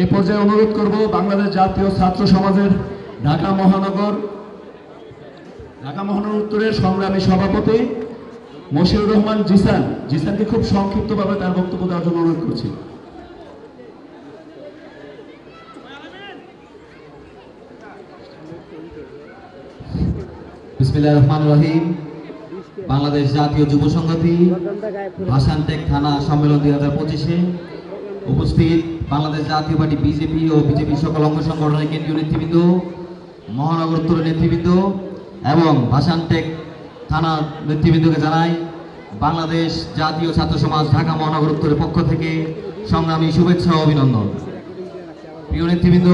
এই পর্যায়ে অনুরোধ করব বাংলাদেশ জাতীয় ছাত্র সমাজের ঢাকা মহানগর ঢাকা মহানগর উত্তরের সংগ্রামী সভাপতি মশিউর রহমান জিসান। জিসানকে খুব সংক্ষিপ্তভাবে তার বক্তব্য দেওয়ার জন্য অনুরোধ করছি। রহমান রহিম। বাংলাদেশ জাতীয় যুব সংগঠি ভাষানটেক থানা সম্মেলন দুই হাজার পঁচিশে। উপস্থিত বাংলাদেশ জাতীয় পার্টি, বিজেপি ও বিজেপি সকল অঙ্গ সংগঠনের কেন্দ্রীয় নেতৃবৃন্দ, মহানগর নেতৃবৃন্দ এবং ভাষানটেক থানার নেতৃবৃন্দকে জানাই, বাংলাদেশ জাতীয় ছাত্র সমাজ ঢাকা মহানগর উত্তরের পক্ষ থেকে সংগ্রামী শুভেচ্ছা অভিনন্দন। প্রিয় নেতৃবৃন্দ,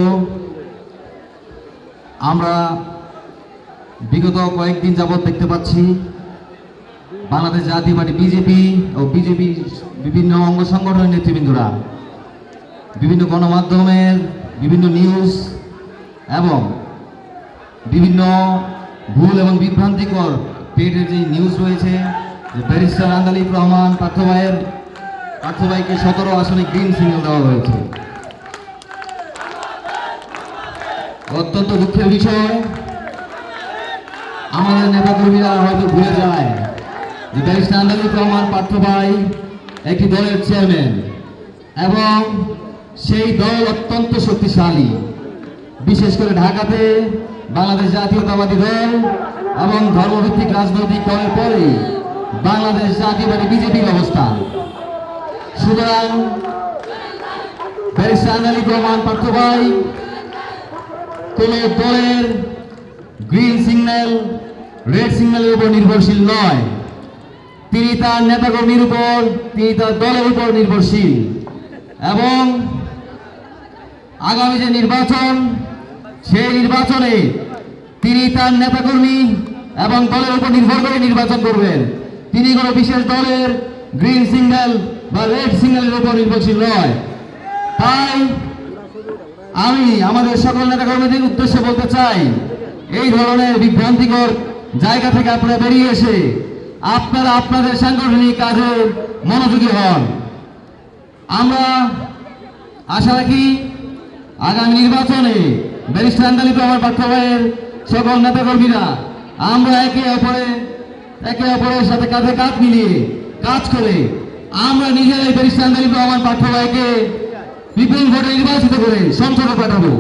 আমরা বিগত কয়েকদিন যাবৎ দেখতে পাচ্ছি বাংলাদেশ জাতীয় পার্টি, বিজেপি ও বিজেপি বিভিন্ন অঙ্গ সংগঠনের নেতৃবৃন্দরা বিভিন্ন গণমাধ্যমের বিভিন্ন নিউজ এবং বিভিন্ন ভুল এবং বিভ্রান্তিকর পেটের যে নিউজ রয়েছে ব্যারিস্টার আন্দালিব রহমান পার্থভাইয়ের পার্থভাইকে সতেরো আসনে গ্রিন সিগন্যাল দেওয়া হয়েছে। অত্যন্ত দুঃখের বিষয়, আমাদের নেতাকর্মীরা হয়তো ভুলে যায় যে ব্যারিস্টার আন্দালিব রহমান, পার্থ ভাই একটি দলের চেয়ারম্যান এবং সেই দল অত্যন্ত শক্তিশালী। বিশেষ করে ঢাকাতে বাংলাদেশ জাতীয়তাবাদী দল এবং ধর্মভিত্তিক রাজনৈতিক দলের পরে বাংলাদেশ জাতীয়বাদী বিজেপির অবস্থান। সুতরাং ব্যারিস্টার রহমান পার্থ ভাই, কোন দলের গ্রিন সিগন্যাল, রেড সিগন্যালের উপর নির্ভরশীল নয়। তিনি তার নেতাকর্মীর উপর, তিনি তার দলের উপর নির্ভরশীল। এবং আগামী যে নির্বাচন, সেই নির্বাচনে তিনি তার নেতাকর্মী এবং দলের উপর নির্ভর করে নির্বাচন করবেন। তিনি কোনো বিশেষ দলের গ্রিন সিগন্যাল বা রেড সিগন্যালের উপর নির্ভরশীল নয়। তাই আমি আমাদের সকল নেতাকর্মীদের উদ্দেশ্যে বলতে চাই, এই ধরনের বিভ্রান্তিকর জায়গা থেকে আপনারা বেরিয়ে এসে আপনারা আপনাদের সাংগঠনিক কাজে মনোযোগী হন। আমরা আশা রাখি আগামী নির্বাচনে ব্যারিস্টার আন্দালিপ আমার পাঠ্যবয়ের সকল নেতাকর্মীরা, আমরা একে অপরে, একে অপরের সাথে কাঁধে কাঁধ মিলিয়ে কাজ করে আমরা নিজেরাই ব্যারিস্টার আন্দালিপ আমার পাঠ্যবয়কে বিপুল ভোটে নির্বাচিত করে সংসদে পাঠাবো।